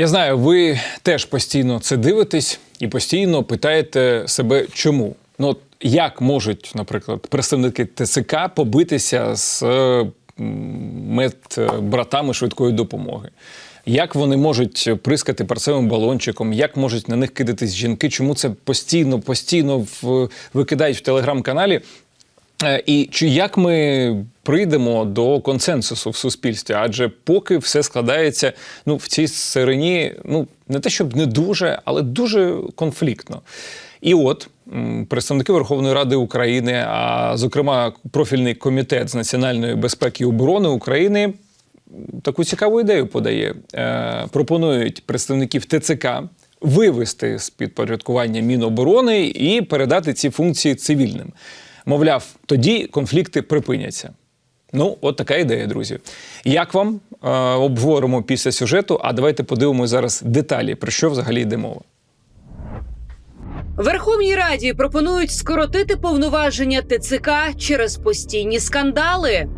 Я знаю, ви теж постійно це дивитесь і постійно питаєте себе, чому. Ну, от як можуть, наприклад, представники ТЦК побитися з е, медбратами швидкої допомоги? Як вони можуть прискати парцевим балончиком, як можуть на них кидатись жінки? Чому це постійно, постійно в, викидають в телеграм-каналі? Е, І чи як ми прийдемо до консенсусу в суспільстві? Адже поки все складається ну, в цій сирині, ну не те, щоб не дуже, але дуже конфліктно. І от представники Верховної Ради України, а зокрема профільний комітет з національної безпеки і оборони України таку цікаву ідею подає. Е, пропонують представників ТЦК вивести з підпорядкування Міноборони і передати ці функції цивільним. Мовляв, тоді конфлікти припиняться. Ну, от така ідея, друзі. Як вам е, обговоримо після сюжету? А давайте подивимося зараз деталі, про що взагалі йде мова. Верховній Раді пропонують скоротити повноваження ТЦК через постійні скандали.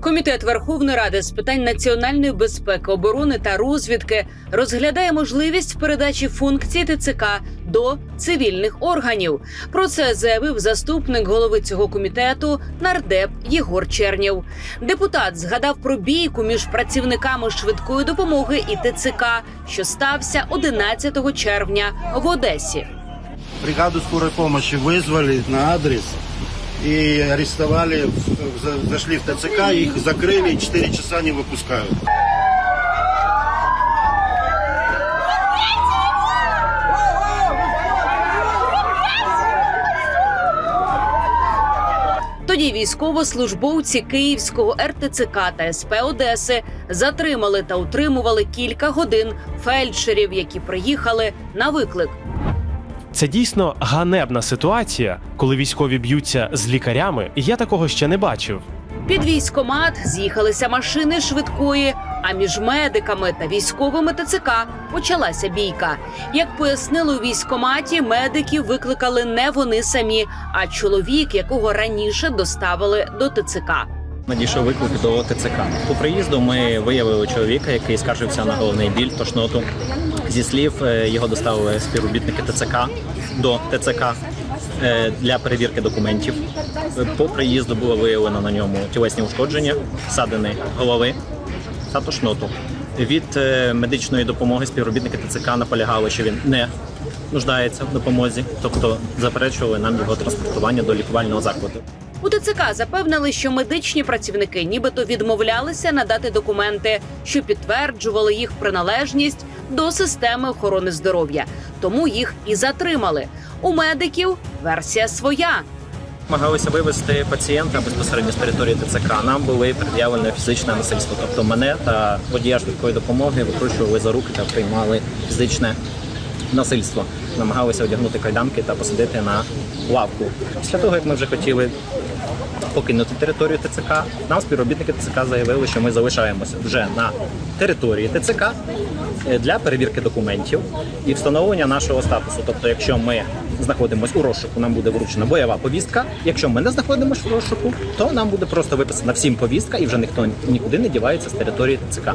Комітет Верховної Ради з питань національної безпеки, оборони та розвідки розглядає можливість передачі функцій ТЦК до цивільних органів. Про це заявив заступник голови цього комітету нардеп Єгор Чернєв. Депутат згадав про бійку між працівниками швидкої допомоги і ТЦК, що стався 11 червня в Одесі. Бригаду скорой помощи вызвали на адрес и арестовали, зашли в ТЦК, их закрыли, 4 часа не выпускают. Тоді військовослужбовці Київського РТЦК та СП Одеси затримали та утримували кілька годин фельдшерів, які приїхали на виклик. Це дійсно ганебна ситуація, коли військові б'ються з лікарями, я такого ще не бачив. Під військомат з'їхалися машини швидкої. А між медиками та військовими ТЦК почалася бійка. Як пояснили у військоматі, медиків викликали не вони самі, а чоловік, якого раніше доставили до ТЦК. Надійшов виклик до ТЦК. По приїзду ми виявили чоловіка, який скаржився на головний біль, тошноту. Зі слів е, його доставили співробітники ТЦК до ТЦК е, для перевірки документів. По приїзду було виявлено на ньому тілесні ушкодження, ссадини голови та тошноту. Від е, медичної допомоги співробітники ТЦК наполягали, що він не нуждається в допомозі, тобто заперечували нам його транспортування до лікувального закладу. У ТЦК запевнили, що медичні працівники нібито відмовлялися надати документи, що підтверджували їх приналежність до системи охорони здоров'я, тому їх і затримали. У медиків версія своя. Намагалися вивезти пацієнта безпосередньо з території ТЦК. Нам були пред'явлено фізичне насильство. Тобто мене та водія швидкої допомоги викручували за руки та приймали фізичне насильство. Намагалися одягнути кайданки та посадити на лавку. Після того, як ми вже хотіли покинути територію ТЦК, нам співробітники ТЦК заявили, що ми залишаємося вже на території ТЦК е, для перевірки документів і встановлення нашого статусу. Тобто, якщо ми знаходимося у розшуку, нам буде вручена бойова повістка. Якщо ми не знаходимося в розшуку, то нам буде просто виписана всім повістка, і вже ніхто нікуди не дівається з території ТЦК.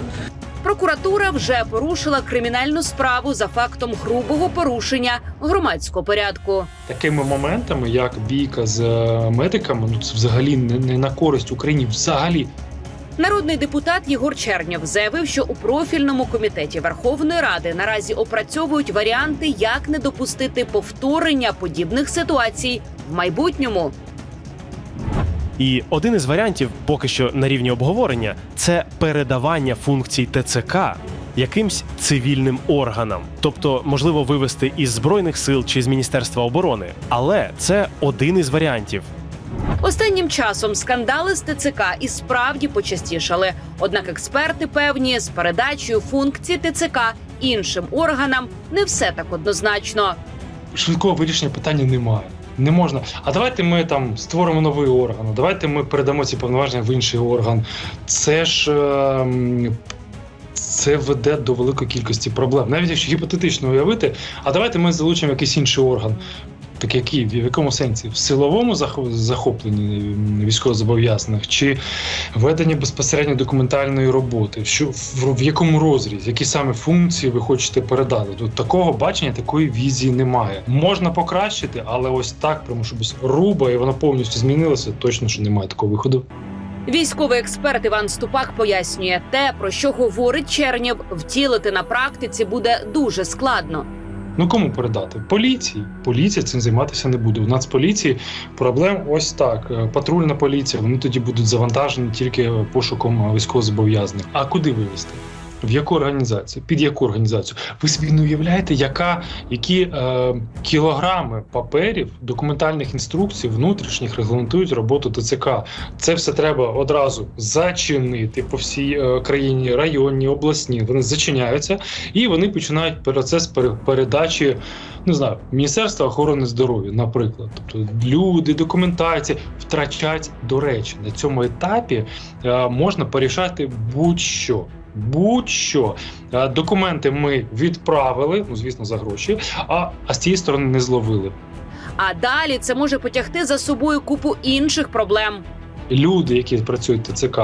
Прокуратура вже порушила кримінальну справу за фактом грубого порушення громадського порядку. такими моментами, як бійка з е, медиками, ну це взагалі не, не на користь Україні. Взагалі, Народний депутат Єгор Чернєв заявив, що у профільному комітеті Верховної Ради наразі опрацьовують варіанти, як не допустити повторення подібних ситуацій в майбутньому. І один із варіантів, поки що на рівні обговорення, це передавання функцій ТЦК якимсь цивільним органам, тобто можливо вивести із збройних сил чи з міністерства оборони. Але це один із варіантів. Останнім часом скандали з ТЦК і справді почастішали. Однак експерти певні, з передачею функцій ТЦК іншим органам не все так однозначно. швидкого вирішення питання немає. Не можна. А давайте ми там створимо новий орган. Давайте ми передамо ці повноваження в інший орган. Це ж Е, це веде до великої кількості проблем. Навіть якщо гіпотетично уявити, а давайте ми залучимо якийсь інший орган. Так які? В якому сенсі? В силовому зах- захопленні військовозобов'язаних чи ведення безпосередньо документальної роботи? Що в, в якому розрізі? Які саме функції ви хочете передати? Тут такого бачення, такої візії немає. Можна покращити, але ось так, прямо щоб руба і воно повністю змінилося. Точно що немає такого виходу. Військовий експерт Іван Ступак пояснює, те, про що говорить Чернєв, втілити на практиці буде дуже складно. Ну кому передати? Поліції. Поліція цим займатися не буде. У нас поліції проблем ось так. Е, Патрульна поліція. Вони тоді будуть завантажені тільки пошуком військовозобов'язаних. А куди вивезти? В яку організацію? Під яку організацію? Ви собі не уявляєте, яка, які е, кілограми паперів, документальних інструкцій внутрішніх регламентують роботу ТЦК. Це все треба одразу зачинити по всій е, країні, районні, обласні. Вони зачиняються і вони починають процес пере- передачі. Не знаю, Міністерства охорони здоров'я, наприклад, тобто люди, документація втрачать до речі, на цьому етапі е, можна порішати будь-що. Будь-що Е, документи ми відправили, ну звісно, за гроші, а, а з цієї сторони не зловили. А далі це може потягти за собою купу інших проблем. Люди, які працюють в ТЦК,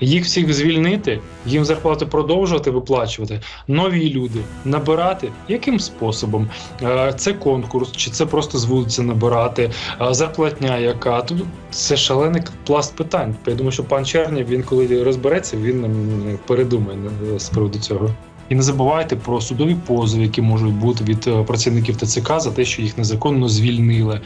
їх всіх звільнити, їм зарплату продовжувати виплачувати. Нові люди набирати яким способом? Е, Це конкурс, чи це просто з вулиці набирати? Е, Зарплатня, яка тут це шалений пласт питань. Я думаю, що пан Чернів, він коли розбереться, він передумає е, з приводу цього. І не забувайте про судові позови, які можуть бути від працівників ТЦК за те, що їх незаконно звільнили.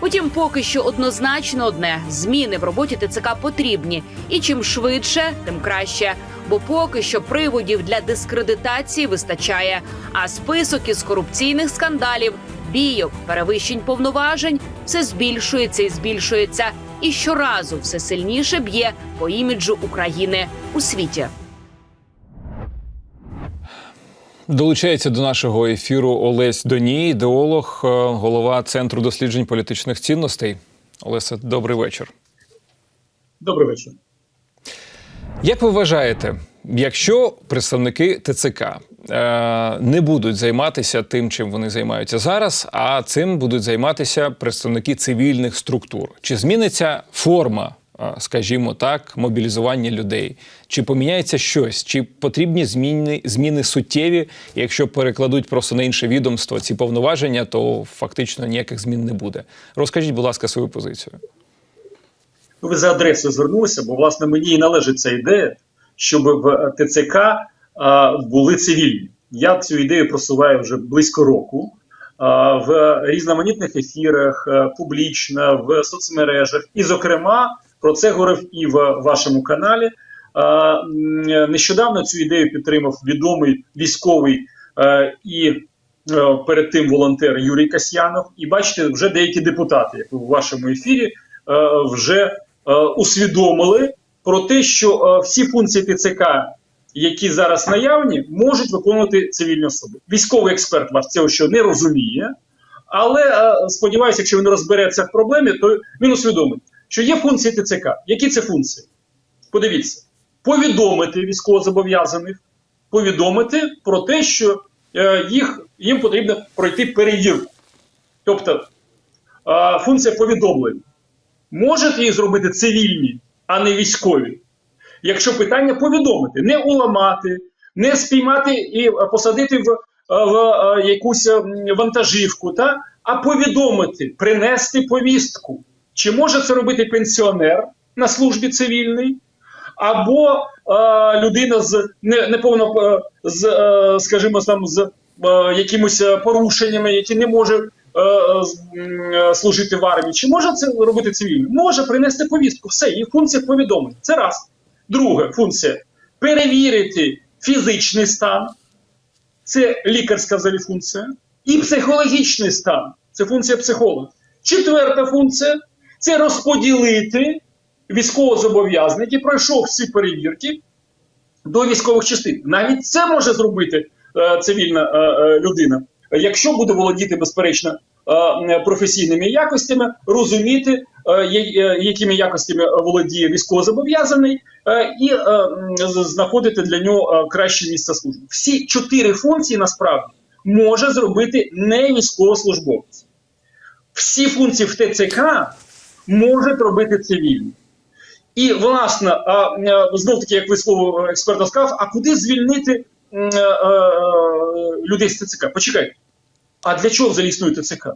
Утім, поки що однозначно одне зміни в роботі ТЦК потрібні, і чим швидше, тим краще. Бо поки що приводів для дискредитації вистачає. А список із корупційних скандалів, бійок, перевищень повноважень все збільшується і збільшується, і щоразу все сильніше б'є по іміджу України у світі. Долучається до нашого ефіру Олесь Доній, ідеолог, е, голова Центру досліджень політичних цінностей. Олеся, добрий вечір. Добрий вечір. Як ви вважаєте, якщо представники ТЦК е, не будуть займатися тим, чим вони займаються зараз, а цим будуть займатися представники цивільних структур, чи зміниться форма, скажімо так, мобілізування людей? Чи поміняється щось? Чи потрібні зміни, зміни суттєві? Якщо перекладуть просто на інше відомство ці повноваження, то фактично ніяких змін не буде. Розкажіть, будь ласка, свою позицію. Ну, Ви за адресою звернулися, бо власне мені і належить ця ідея, щоб в ТЦК а, були цивільні. Я цю ідею просуваю вже близько року. В різноманітних ефірах, публічно, в соцмережах. І, зокрема, про це говорив і в вашому каналі. Нещодавно цю ідею підтримав відомий військовий е, і е, перед тим волонтер Юрій Касьянов. І бачите, вже деякі депутати, як у вашому ефірі, е, вже е, усвідомили про те, що е, всі функції ТЦК, які зараз наявні, можуть виконувати цивільні особи. Військовий експерт ваш цього що не розуміє, але е, сподіваюся, якщо він розбереться в проблемі, то він усвідомить, що є функції ТЦК. Які це функції? Подивіться, повідомити військовозобов'язаних, повідомити про те, що е, їх, їм потрібно пройти перевірку. Тобто е, функція повідомлення. Можуть її зробити цивільні, а не військові. Якщо питання повідомити, не уламати, не спіймати і е, посадити в, е, в е, якусь вантажівку, та? а повідомити, принести повістку. Чи може це робити пенсіонер на службі цивільній, або е, людина з не, неповно, е, з, е, скажімо, там, з е, якимось е, порушеннями, які не може е, е, служити в армії. Чи може це робити цивільний? Може принести повістку. Все, її функція повідомлення. Це раз. Друга функція перевірити фізичний стан. Це лікарська взагалі функція. І психологічний стан. Це функція психолога. Четверта функція це розподілити військовозобов'язаних, який пройшов всі перевірки до військових частин. Навіть це може зробити е, цивільна е, е, людина, якщо буде володіти безперечно е, професійними якостями, розуміти, е, е, якими якостями володіє військовозобов'язаний, е, і е, знаходити для нього е, краще місце служби. Всі чотири функції насправді може зробити не військовослужбовець. всі функції в ТЦК можуть робити цивільні. І, власне, знов таки, як ви слово експерта сказав, а куди звільнити е, е, людей з ТЦК? Почекайте. А для чого взагалі існує ТЦК?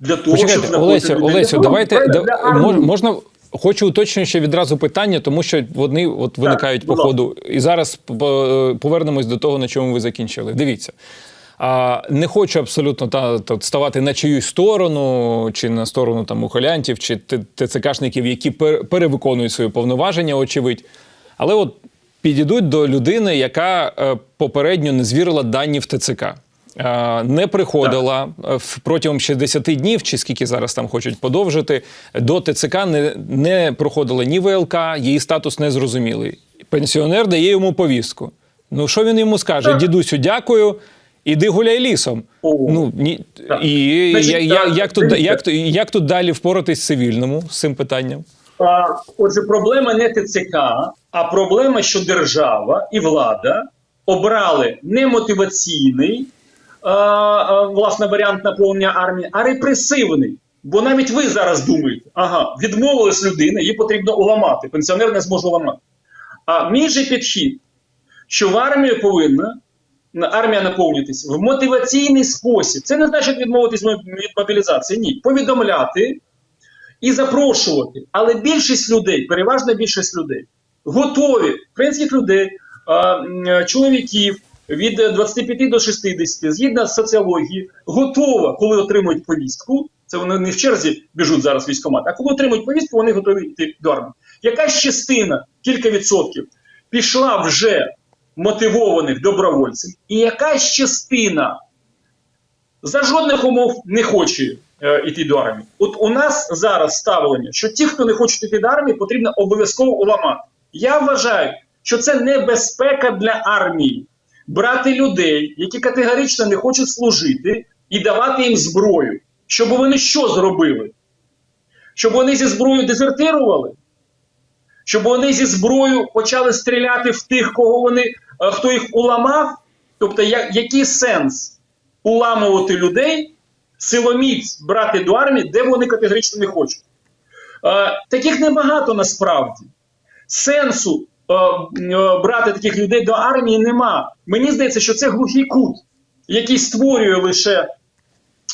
Для того, щоб Почекайте, знаходити Олесю, людей. Олесю, Для давайте того, да, можна. Хочу уточнити ще відразу питання, тому що вони от виникають по ходу. І зараз повернемось до того, на чому ви закінчили. Дивіться. А, не хочу абсолютно та, та, ставати на чиюсь сторону, чи на сторону там ухилянтів, чи ТЦКшників, які пер- перевиконують свої повноваження, очевидь. Але от підійдуть до людини, яка е, попередньо не звірила дані в ТЦК. Не приходила е, протягом 60 днів, чи скільки зараз там хочуть подовжити, до ТЦК не, не проходила ні ВЛК, її статус не зрозумілий. Пенсіонер дає йому повістку. Ну що він йому скаже? Так. Дідусю, дякую, іди гуляй лісом. О. Ну ні Так. і Значить, я, я, так, як тут як, як тут далі впоратись цивільному з цим питанням? А, Отже, проблема не ТЦК, а проблема, що держава і влада обрали не мотиваційний а, а, власне варіант наповнення армії, а репресивний. Бо навіть ви зараз думаєте, ага, відмовилась людина, її потрібно уламати. Пенсіонер не зможе уламати. А мій же підхід, що в армію повинна на- армія наповнюватися в мотиваційний спосіб. Це не значить відмовитись від мобілізації. Ні, повідомляти і запрошувати. Але більшість людей, переважна більшість людей, готові, українських людей, чоловіків від 25 до 60, згідно з соціології, готова, коли отримують повістку. Це вони не в черзі біжуть зараз військомат, а коли отримують повістку, вони готові йти до армії. Якась частина, кілька відсотків, пішла вже мотивованих добровольців, і якась частина за жодних умов не хоче е, йти до армії. От у нас зараз ставлення, що ті, хто не хочуть йти до армії, потрібно обов'язково уламати. Я вважаю, що це небезпека для армії брати людей, які категорично не хочуть служити, і давати їм зброю, щоб вони що зробили? Щоб вони зі зброєю дезертирували? Щоб вони зі зброєю почали стріляти в тих, кого вони, е, хто їх уламав? Тобто, я, який сенс уламувати людей, силоміць брати до армії, де вони категорично не хочуть? Е, таких небагато насправді. Сенсу е, е, брати таких людей до армії нема. Мені здається, що це глухий кут, який створює лише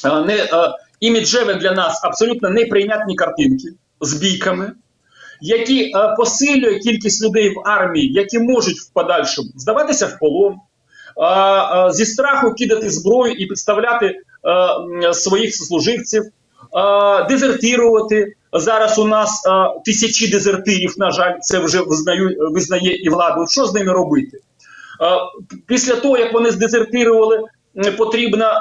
е, не, е, іміджеві для нас абсолютно неприйнятні картинки з бійками, які е, посилює кількість людей в армії, які можуть в подальшому здаватися в полон, е, е, зі страху кидати зброю і підставляти своїх служивців, дезертирувати. Зараз у нас тисячі дезертирів, на жаль, це вже визнаю, визнає і влада. Що з ними робити? Після того, як вони здезертирували, потрібно е,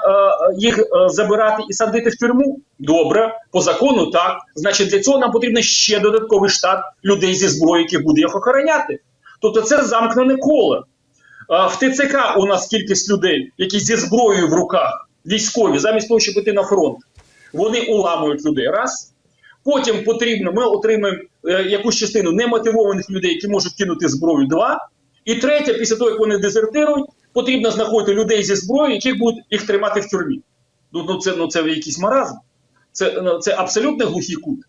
їх е, забирати і садити в тюрму. Добре, по закону так. Значить, для цього нам потрібно ще додатковий штат людей зі зброєю, які буде їх охороняти. Тобто це замкнене коло. В ТЦК у нас кількість людей, які зі зброєю в руках, військові, замість того, щоб піти на фронт, вони уламують людей. Раз. Потім потрібно, ми отримаємо е, якусь частину немотивованих людей, які можуть кинути зброю. Два. І третє, після того, як вони дезертирують, потрібно знаходити людей зі зброєю, яких будуть їх тримати в тюрмі. Ну, ну, це, ну це якийсь маразм. Це, ну, це абсолютно глухий кут.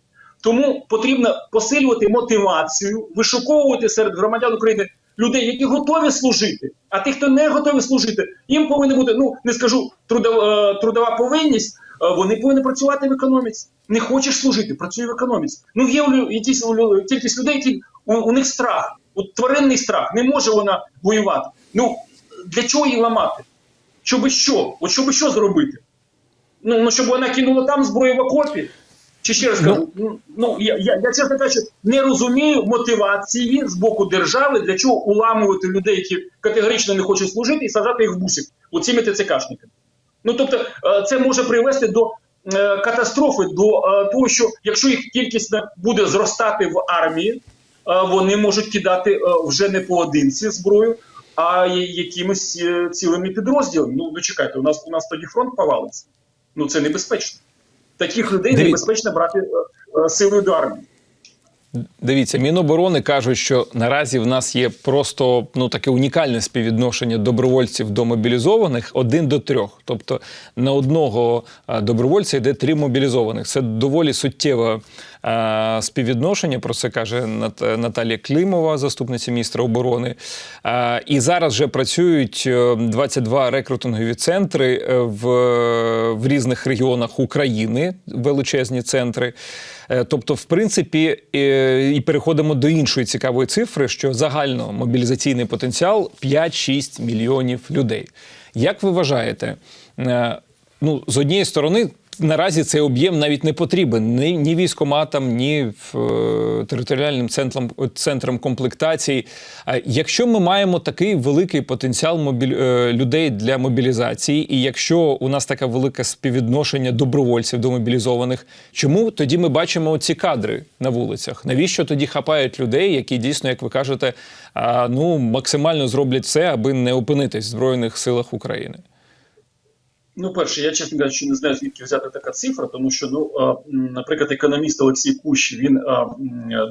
Тому потрібно посилювати мотивацію, вишуковувати серед громадян України людей, які готові служити. А тих, хто не готові служити, їм повинна бути, ну не скажу трудова, е, трудова повинність. е, Вони повинні працювати в економіці. Не хочеш служити, працюй в економіці. Ну є якісь кількість людей, які у, у них страх, от тваринний страх. Не може вона воювати. Ну для чого її ламати? Щоби що? От щоби що зробити? Ну, ну щоб вона кинула там зброю в окопі. Чи ще раз кажу, ну, ну я, я, я чесно кажучи, не розумію мотивації з боку держави, для чого уламувати людей, які категорично не хочуть служити, і сажати їх в бусик оціми ТЦКшниками. Ну тобто, е, це може привести до е, катастрофи, до е, того, що якщо їх кількість буде зростати в армії, вони можуть кидати вже не поодинці зброю, а якимись е, цілими підрозділами. Ну, ну чекайте, у нас у нас тоді фронт повалиться. Ну це небезпечно. Таких людей Диві- небезпечно брати е, е, силою до армії. Дивіться, Міноборони кажуть, що наразі в нас є просто ну таке унікальне співвідношення добровольців до мобілізованих один до трьох. Тобто на одного добровольця йде три мобілізованих. Це доволі суттєве а, співвідношення. Про це каже Наталія Климова, заступниця міністра оборони. І зараз вже працюють е, 22 рекрутингові центри е, в, в різних регіонах України, величезні центри. Е, Тобто, в принципі, е, і переходимо до іншої цікавої цифри, що загально мобілізаційний потенціал 5-6 мільйонів людей. Як ви вважаєте, е, ну з однієї сторони. Наразі цей об'єм навіть не потрібен ні, ні військоматам, ні в, е, територіальним центрам, центрам комплектації. А якщо ми маємо такий великий потенціал мобіль, е, людей для мобілізації, і якщо у нас таке велике співвідношення добровольців до мобілізованих, чому тоді ми бачимо ці кадри на вулицях? Навіщо тоді хапають людей, які дійсно, як ви кажете, а, ну максимально зроблять все, аби не опинитись в Збройних силах України? Ну, перше, я чесно кажучи, не знаю, звідки взяти така цифра, тому що, ну, наприклад, економіст Олексій Кущ він а,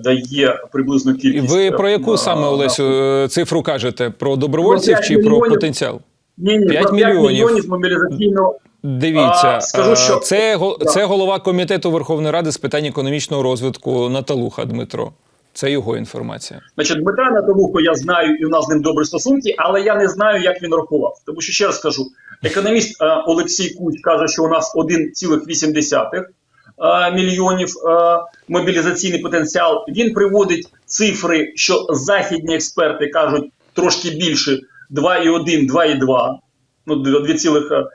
дає приблизну І кількість. ви про а, яку саме Олесю е, цифру кажете? Про добровольців Про п'ять чи про потенціал? Ні, ні, П'ять 5 мільйонів. мільйонів мобілізаційного. Дивіться, А, скажу, е, що- це, це голова комітету Верховної Ради з питань економічного розвитку Наталуха Дмитро. Це його інформація. Значить, Дмитра Наталуху я знаю, і у нас з ним добрі стосунки, але я не знаю, як він рахував. Тому що ще раз скажу: економіст е, Олексій Куть каже, що у нас 1,8 е, мільйонів е, мобілізаційний потенціал. Він приводить цифри, що західні експерти кажуть трошки більше 2,1, 2,2, ну 2,2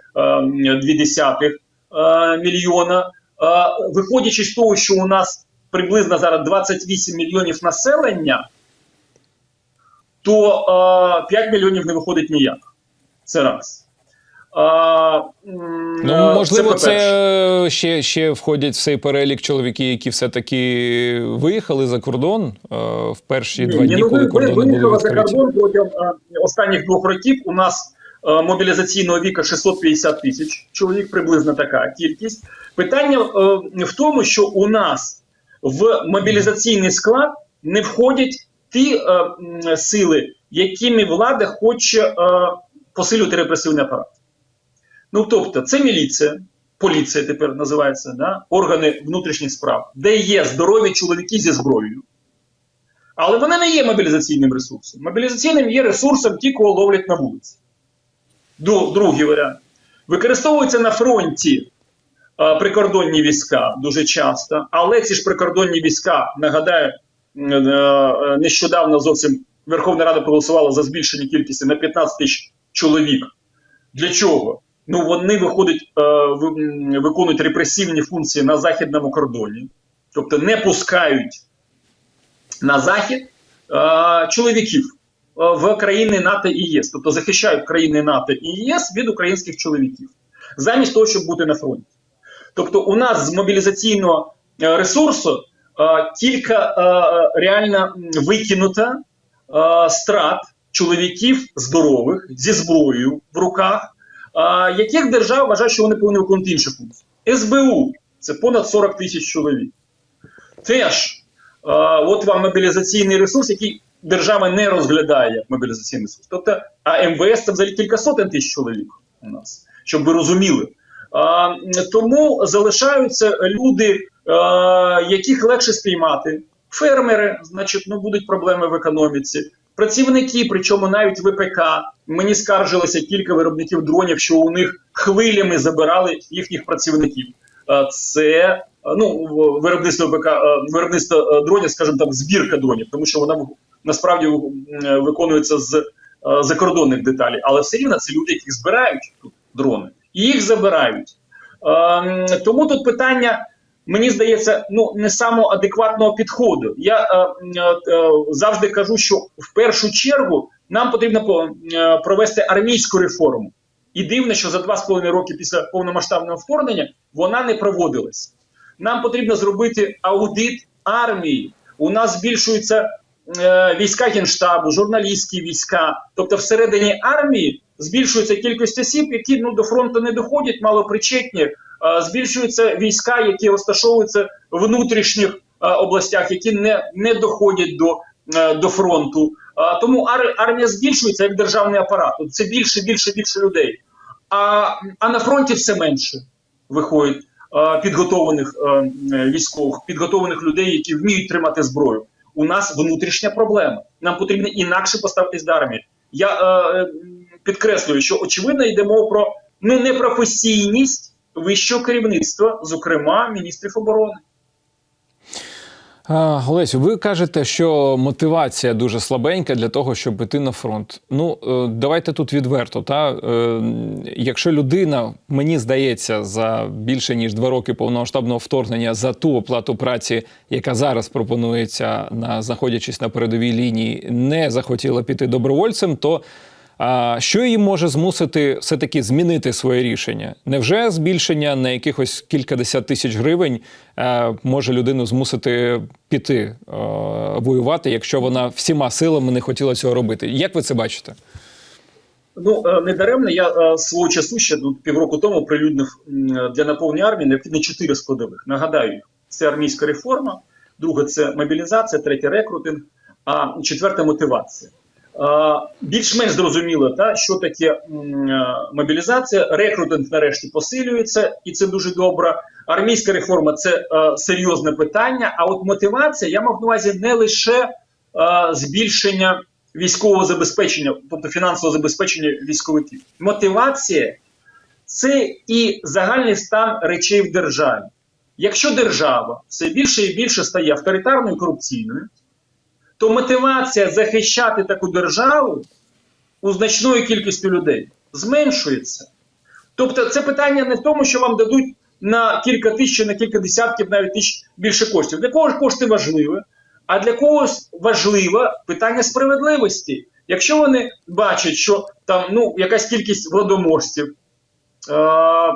е, мільйона. Е, Виходячи з того, що у нас приблизно зараз 28 мільйонів населення, то е, 5 мільйонів не виходить ніяк. Це раз. А, Ну, е, можливо, по-перше. це, ще, ще входять в цей перелік чоловіки, які все-таки виїхали за кордон е, в перші два Ні, дні, ну, коли кордони були виїхали за кордон протягом е, останніх двох років. У нас е, мобілізаційного віку 650 тисяч чоловік, приблизно така кількість. Питання е, в тому, що у нас в мобілізаційний склад не входять ті е, сили, якими влада хоче е, посилювати репресивний апарат. Ну тобто, це міліція, поліція тепер називається, да? органи внутрішніх справ, де є здорові чоловіки зі зброєю. Але вони не є мобілізаційним ресурсом. Мобілізаційним є ресурсом ті, кого ловлять на вулиці. Другий варіант. Використовуються на фронті прикордонні війська дуже часто, але ці ж прикордонні війська, нагадаю, е, нещодавно зовсім Верховна Рада проголосувала за збільшення кількості на 15 тисяч чоловік. Для чого? Ну вони виходять, е, виконують репресивні функції на західному кордоні, тобто не пускають на захід е, чоловіків е, в країни НАТО і ЄС, тобто захищають країни НАТО і ЄС від українських чоловіків, замість того, щоб бути на фронті. Тобто, у нас з мобілізаційного е, ресурсу е, кілька е, реально е, страт чоловіків здорових зі зброєю в руках, яких держава вважає, що вони повинні виконувати інші функції. СБУ це понад 40 тисяч чоловік. Теж от вам мобілізаційний ресурс, який держава не розглядає як мобілізаційний ресурс. Тобто, а МВС це взагалі кілька сотень тисяч чоловік у нас, щоб ви розуміли. Тому залишаються люди, яких легше спіймати. Фермери, значить, ну будуть проблеми в економіці. Працівники, причому навіть ВПК. Мені скаржилося кілька виробників дронів, що у них хвилями забирали їхніх працівників. Це ну виробництво ВПК, виробництво дронів, скажімо так, збірка дронів, тому що вона насправді виконується з закордонних деталей, але все рівно це люди, які збирають тут дрони, і їх забирають. Ем, Тому тут питання, мені здається, ну не самоадекватного підходу. Я е, е, е, завжди кажу, що в першу чергу нам потрібно е, провести армійську реформу. І дивно, що за два з половиною роки після повномасштабного вторгнення вона не проводилась. Нам потрібно зробити аудит армії. У нас збільшуються е, війська генштабу, журналістські війська. Тобто, всередині армії збільшується кількість осіб, які ну до фронту не доходять, малопричетні. Збільшуються війська, які розташовуються в внутрішніх областях, які не, не доходять до, до фронту. Тому армія збільшується як державний апарат. Це більше, більше, більше людей. А, а на фронті все менше виходить підготованих військових, підготованих людей, які вміють тримати зброю. У нас внутрішня проблема. Нам потрібно інакше поставитись до армії. Я е, е, підкреслюю, що очевидно йде мова про ну непрофесійність вищого керівництва, зокрема міністрів оборони. Олесю, ви кажете, що мотивація дуже слабенька для того, щоб іти на фронт. Ну, е, давайте тут відверто. Та? Е, Якщо людина, мені здається, за більше ніж два роки повномасштабного вторгнення за ту оплату праці, яка зараз пропонується, на, знаходячись на передовій лінії, не захотіла піти добровольцем, то а що її може змусити все-таки змінити своє рішення? Невже збільшення на якихось кількадесят тисяч гривень е, може людину змусити піти е, воювати, якщо вона всіма силами не хотіла цього робити? Як ви це бачите? Ну е, не даремно. Я свого часу ще півроку тому прилюднив для наповнення армії необхідно чотири складових. Нагадаю це армійська реформа, друге це мобілізація, третє рекрутинг, а четверте мотивація. Більш-менш зрозуміло, та що таке е, мобілізація. Рекрутинг нарешті посилюється, і це дуже добре. Армійська реформа це е, серйозне питання. А от мотивація я мав на увазі не лише е, збільшення військового забезпечення, тобто фінансового забезпечення військовиків. Мотивація це і загальний стан речей в державі. Якщо держава все більше і більше стає авторитарною корупційною, то мотивація захищати таку державу у значної кількості людей зменшується. Тобто, це питання не в тому, що вам дадуть на кілька тисяч, на кілька десятків, навіть тисяч більше коштів. Для кого ж кошти важливі? А для когось важливе питання справедливості. Якщо вони бачать, що там ну, якась кількість владоможців е-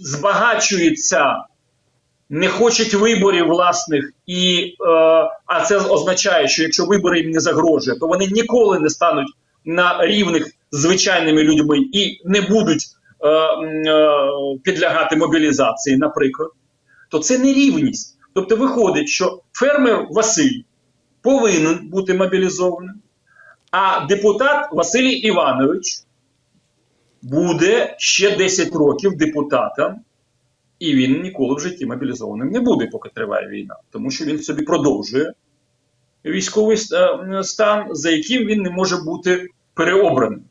збагачується, не хочуть виборів власних, і, е- а це означає, що якщо вибори їм не загрожує, то вони ніколи не стануть на рівних звичайними людьми і не будуть е- е- підлягати мобілізації, наприклад, то це нерівність. Тобто виходить, що фермер Василь повинен бути мобілізованим, а депутат Василій Іванович буде ще 10 років депутатом, і він ніколи в житті мобілізованим не буде, поки триває війна, тому що він собі продовжує військовий стан, за яким він не може бути переобраним.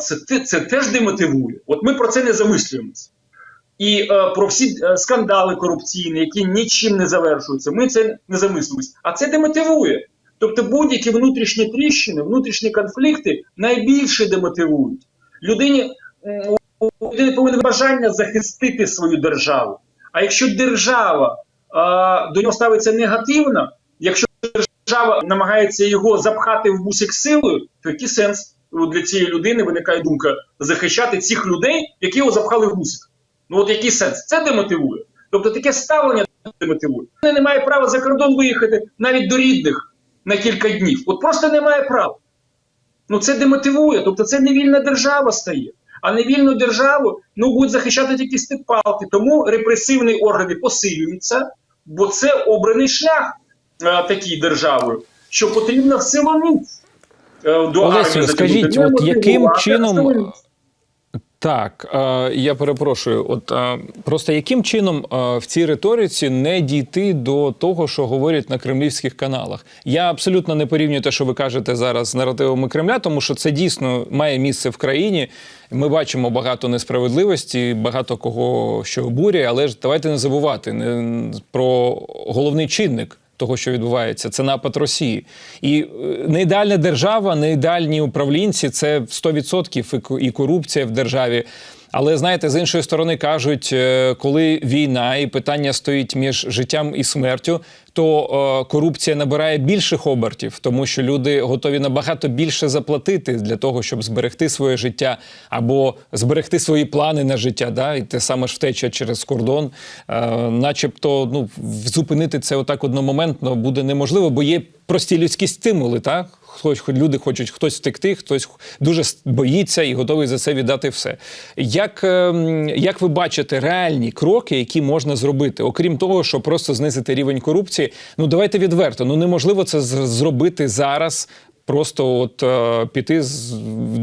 Це, це теж демотивує. От ми про це не замислюємося. І е, про всі е, скандали корупційні, які нічим не завершуються, ми це не замислимося. А це демотивує. Тобто будь-які внутрішні тріщини, внутрішні конфлікти найбільше демотивують. Людині у людини повинне бажання захистити свою державу. А якщо держава е, до нього ставиться негативно, якщо держава намагається його запхати в бусик силою, то який сенс для цієї людини виникає думка захищати цих людей, які його запхали в бусик? Ну от який сенс? Це демотивує. Тобто таке ставлення демотивує. Він не має права за кордон виїхати навіть до рідних на кілька днів. От просто не має права. Ну це демотивує. Тобто це невільна держава стає. А невільну державу ну, будуть захищати тільки степалки. Тому репресивні органи посилюються, бо це обраний шлях е, такій державою, що потрібно силоміць е, до Олесю, армії скажіть, от яким чином. Так, е, я перепрошую. От е, просто яким чином е, в цій риториці не дійти до того, що говорять на кремлівських каналах? Я абсолютно не порівнюю те, що ви кажете зараз з наративами Кремля, тому що це дійсно має місце в країні. Ми бачимо багато несправедливості, багато кого що обурює, але ж давайте не забувати про головний чинник. Того, що відбувається, це напад Росії, і е, не ідеальна держава, не ідеальні управлінці це 100% і корупція в державі. Але знаєте, з іншої сторони кажуть, е, коли війна і питання стоїть між життям і смертю, то е, корупція набирає більших обертів, тому що люди готові набагато більше заплатити для того, щоб зберегти своє життя або зберегти свої плани на життя. Да? І те саме ж втеча через кордон, е, начебто, ну зупинити це отак одномоментно буде неможливо, бо є прості людські стимули. Так? Хтось люди хочуть хтось втекти, хтось дуже боїться і готовий за це віддати все. Як, ем, як ви бачите реальні кроки, які можна зробити, окрім того, що просто знизити рівень корупції? Ну давайте відверто. Ну неможливо це зробити зараз. Просто от е, піти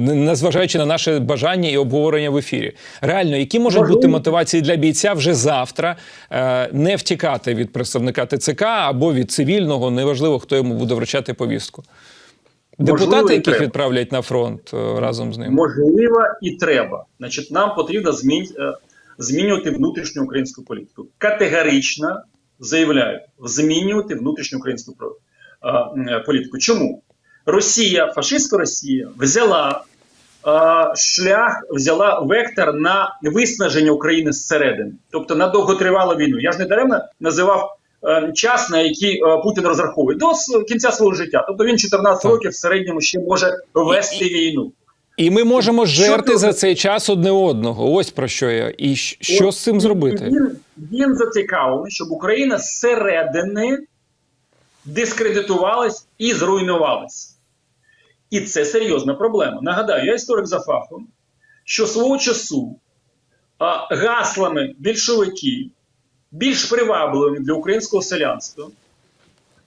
незважаючи на наше бажання і обговорення в ефірі. Реально, які можуть бути мотивації для бійця вже завтра е, не втікати від представника ТЦК або від цивільного, неважливо, хто йому буде вручати повістку. Депутати, і яких треба. відправлять на фронт е, разом з ним. Можливо, і треба. Значить, нам потрібно е, змінювати внутрішню українську політику. Категорично заявляю, змінювати внутрішню українську політику. Чому? Росія, фашистська Росія, взяла шлях, взяла вектор на виснаження України зсередини, тобто на довготривалу війну. Я ж не даремно називав е, час, на який е, Путін розраховує до кінця свого життя. Тобто він 14 років в середньому ще може вести війну. І ми можемо жерти Що за цей час одне одного. Ось про що я. І що От з цим зробити? Він, він зацікавлений, щоб Україна зсередини дискредитувалась і зруйнувалась. І це серйозна проблема. Нагадаю, я історик за фахом, що свого часу а, гаслами більшовиків, більш привабливими для українського селянства,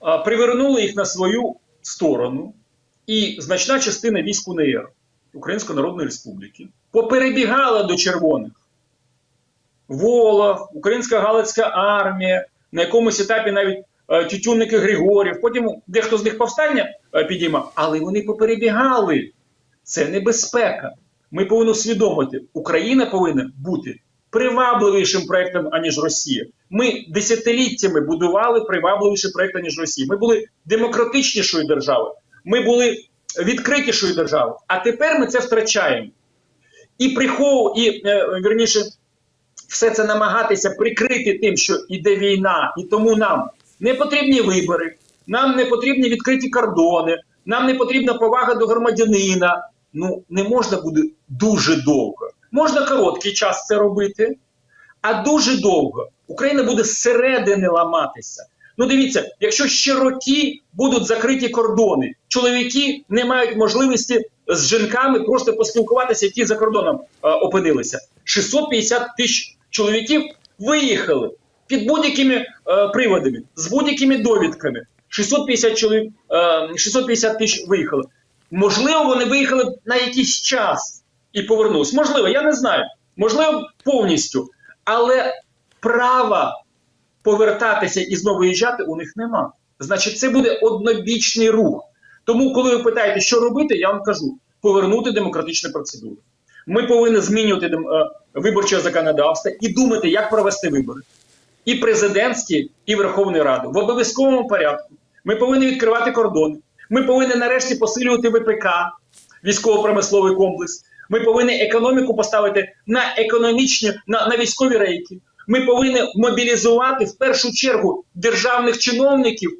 а, привернули їх на свою сторону, і значна частина військ УНР Української Народної Республіки поперебігала до червоних. Волох, Українська Галицька армія, на якомусь етапі навіть е, тютюнники Григорів, потім дехто з них повстання е, підіймав, але вони поперебігали. Це небезпека. Ми повинні усвідомити, Україна повинна бути привабливішим проєктом, аніж Росія. Ми десятиліттями будували привабливіший проєкт, аніж Росія. Ми були демократичнішою державою, ми були відкритішою державою. А тепер ми це втрачаємо. І прихов, і е, вірніше, все це намагатися прикрити тим, що іде війна, і тому нам не потрібні вибори, нам не потрібні відкриті кордони, нам не потрібна повага до громадянина. Ну не можна буде дуже довго. Можна короткий час це робити, а дуже довго Україна буде зсередини ламатися. Ну дивіться, якщо ще роки будуть закриті кордони, чоловіки не мають можливості з жінками просто поспілкуватися, які за кордоном е, опинилися. 650 тисяч чоловіків виїхали під будь-якими е, приводами, з будь-якими довідками. 650 чоловік, е, 650 тисяч виїхали. Можливо, вони виїхали на якийсь час і повернулись. Можливо, я не знаю. Можливо, повністю. Але права повертатися і знову виїжджати у них нема. Значить, це буде однобічний рух. Тому, коли ви питаєте, що робити, я вам кажу: повернути демократичну процедуру. Ми повинні змінювати виборче законодавство і думати, як провести вибори. І президентські, і Верховної Ради в обов'язковому порядку. Ми повинні відкривати кордони. Ми повинні нарешті посилювати ВПК, військово-промисловий комплекс. Ми повинні економіку поставити на економічні, на, на військові рейки. Ми повинні мобілізувати в першу чергу державних чиновників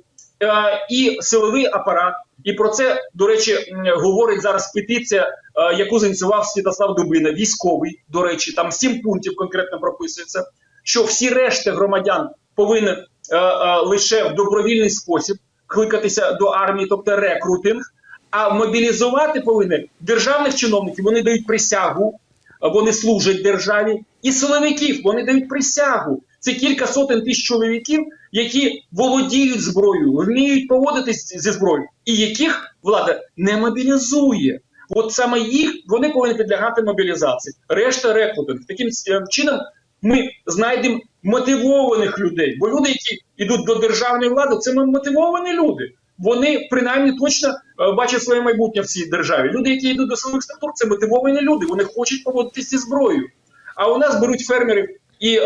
е, і силовий апарат. І про це, до речі, говорить зараз петиція, е, яку зініціював Святослав Дубина, військовий. До речі, там сім пунктів конкретно прописується, що всі решти громадян повинні е, е, лише в добровільний спосіб кликатися до армії, тобто рекрутинг. А мобілізувати повинні державних чиновників. Вони дають присягу, вони служать державі, і силовиків вони дають присягу. Це кілька сотень тисяч чоловіків, які володіють зброєю, вміють поводитись зі зброєю, і яких влада не мобілізує. От саме їх вони повинні підлягати мобілізації. Решта рекрутинг. Таким е, чином ми знайдемо мотивованих людей. Бо люди, які йдуть до державної влади, це мотивовані люди. Вони принаймні точно е, бачать своє майбутнє в цій державі. Люди, які йдуть до силових структур, це мотивовані люди. Вони хочуть поводитися зі зброєю. А у нас беруть фермерів і е,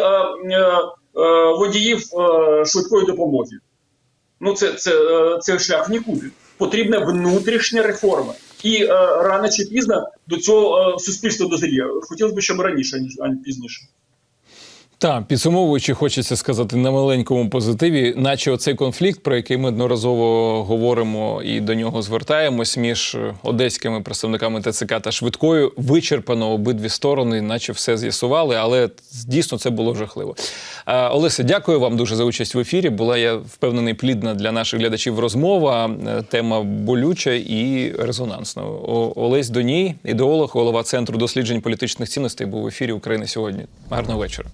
е, водіїв е, швидкої допомоги. Ну, це, це, е, це шлях нікуди. Потрібна внутрішня реформа. І е, рано чи пізно до цього е, суспільство дозріє. Хотілося б, щоб раніше, ніж пізніше. Так, підсумовуючи, хочеться сказати на маленькому позитиві, наче оцей конфлікт, про який ми одноразово говоримо і до нього звертаємось між одеськими представниками ТЦК та швидкою, вичерпано обидві сторони, наче все з'ясували, але дійсно це було жахливо. Е, Олеся, дякую вам дуже за участь в ефірі. Була я впевнений плідна для наших глядачів розмова. Е, Тема болюча і резонансна. Олесь Доній, ідеолог, голова центру досліджень політичних цінностей, був в ефірі України сьогодні. Гарного вечора.